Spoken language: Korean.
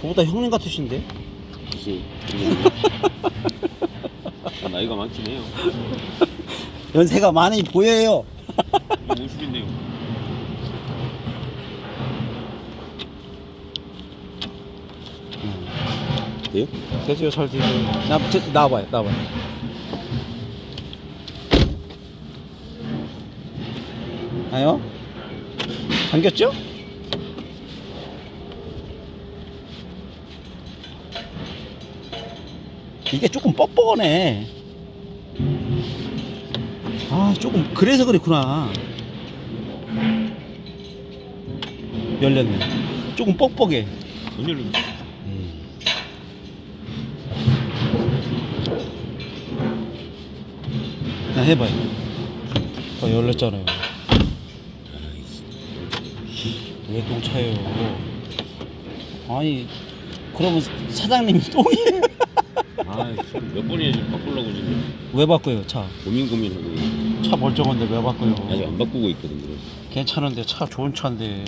저보다 형님 같으신데? 무슨 아, 나이가 많긴 해요. 연세가 많이 보여요. 50인데요. 돼요? 되세요, 잘 되세요. 나, 저, 나와봐요, 나와봐요. 아요? 잠겼죠? 이게 조금 뻑뻑하네. 아, 조금, 그래서 그랬구나. 열렸네. 조금 뻑뻑해. 안 열린. 그냥 해봐요. 어, 열렸잖아요. 왜 똥차예요? 아니, 그러면 사장님이 똥이에요. 아, 몇 번이나 지금 바꾸려고 지금 왜 바꿔요, 차? 고민 고민하고 차 멀쩡한데 왜 바꿔요? 아직 안 바꾸고 있거든요. 괜찮은데 차 좋은 차인데.